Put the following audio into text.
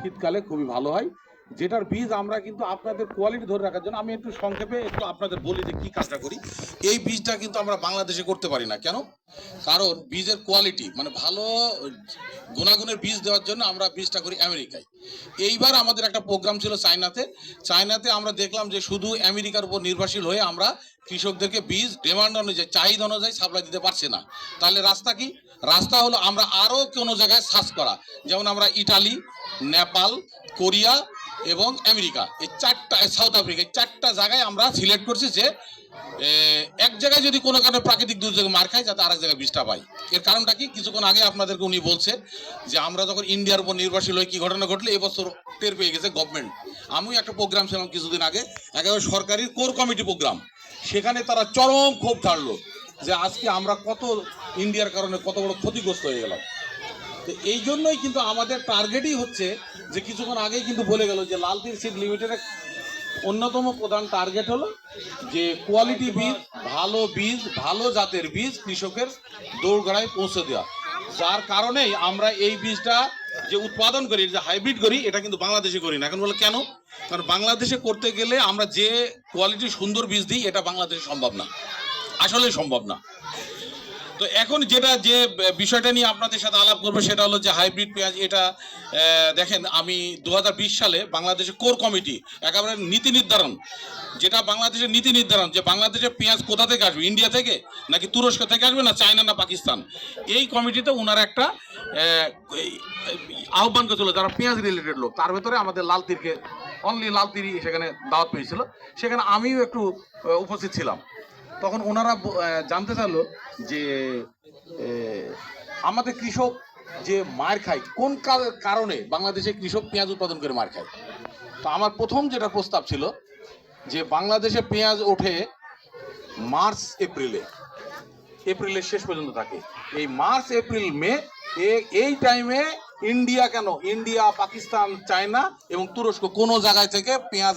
শীতকালে খুবই ভালো হয়। যেটার বীজ আমরা কিন্তু আপনাদের কোয়ালিটি ধরে রাখার জন্য আমি একটু সংক্ষেপে একটু আপনাদের বলি যে কি কাজটা করি। এই বীজটা কিন্তু আমরা বাংলাদেশে করতে পারি না। কেন? কারণ বীজের কোয়ালিটি মানে ভালো গুণাগুণের বীজ দেওয়ার জন্য আমরা বীজটা করি আমেরিকায়। এইবার আমাদের একটা প্রোগ্রাম ছিল চায়নাতে। চায়নাতে আমরা দেখলাম যে শুধু আমেরিকার উপর নির্ভরশীল হয়ে আমরা কৃষকদেরকে বীজ ডিমান্ড অনুযায়ী, চাহিদা অনুযায়ী সাপ্লাই দিতে পারছি না। তাহলে রাস্তা কি? রাস্তা হলো আমরা আরও কোনো জায়গায় সার্চ করা। যেমন আমরা ইটালি, নেপাল, কোরিয়া এবং আমেরিকা। এই চারটা সাউথ আফ্রিকা, এই চারটা জায়গায় আমরা সিলেক্ট করছি যে এক জায়গায় যদি কোনো কারণে প্রাকৃতিক দুর্যোগে মার খায় যাতে আরেক জায়গায় বীজটা পাই। এর কারণটা কি? কিছুক্ষণ আগে আপনাদেরকে উনি বলছে যে, আমরা যখন ইন্ডিয়ার উপর নির্ভরশীল হয়ে কি ঘটনা ঘটলে এবছর টের পেয়ে গেছে গভর্নমেন্ট আমিও একটা প্রোগ্রাম ছিলাম কিছুদিন আগে, একেবারে সরকারি কোর কমিটি প্রোগ্রাম সেখানে তারা চরম ক্ষোভ ছাড়লো যে, আজকে আমরা কত ইন্ডিয়ার কারণে কত বড় ক্ষতিগ্রস্ত হয়ে গেলাম। তো এই জন্যই কিন্তু আমাদের টার্গেটই হচ্ছে যে কিছুক্ষণ আগেই কিন্তু বলে গেল যে লালতির সিড লিমিটেডের অন্যতম প্রধান টার্গেট হলো যে কোয়ালিটি বীজ, ভালো বীজ, ভালো জাতের বীজ কৃষকের দৌড়গড়ায় পৌঁছে দেওয়া। যার কারণেই আমরা এই বীজটা যে উৎপাদন করি, যে হাইব্রিড করি, এটা কিন্তু বাংলাদেশে করি না। এখন বলে কেন? কারণ বাংলাদেশে করতে গেলে আমরা যে কোয়ালিটি সুন্দর বীজ দিই, এটা বাংলাদেশে সম্ভব না। আসলেই সম্ভব না। তো এখন যেটা যে বিষয়টা নিয়ে আপনাদের সাথে আলাপ করব সেটা হলো যে হাইব্রিড পেঁয়াজ, এটা দেখেন আমি দু হাজার বিশ সালে বাংলাদেশের কোর কমিটি, একেবারে নীতি নির্ধারণ, যেটা বাংলাদেশের নীতি নির্ধারণ, যে বাংলাদেশের পেঁয়াজ কোথা থেকে আসবে, ইন্ডিয়া থেকে নাকি তুরস্ক থেকে আসবে না চায়না না পাকিস্তান, এই কমিটিতে ওনারা একটা আহ্বান করেছিল যারা পেঁয়াজ রিলেটেড লোক, তার ভেতরে আমাদের লাল তীরকে অনলি লাল সেখানে দাওয়াত পেয়েছিল, সেখানে আমিও একটু উপস্থিত ছিলাম। তখন ওনারা জানতে চাইলো যে আমাদের কৃষক যে মার খায়, কোন কারণে বাংলাদেশে কৃষক পেঁয়াজ উৎপাদন করে মার খায়? তো আমার প্রথম যেটা প্রস্তাব ছিল যে, বাংলাদেশে পেঁয়াজ ওঠে মার্চ, এপ্রিলে। এপ্রিলের শেষ পর্যন্ত থাকে। এই মার্চ, এপ্রিল, মে এই টাইমে ইন্ডিয়া কেন? ইন্ডিয়া, পাকিস্তান, চায়না এবং তুরস্ক কোনো জায়গায় থেকে পেঁয়াজ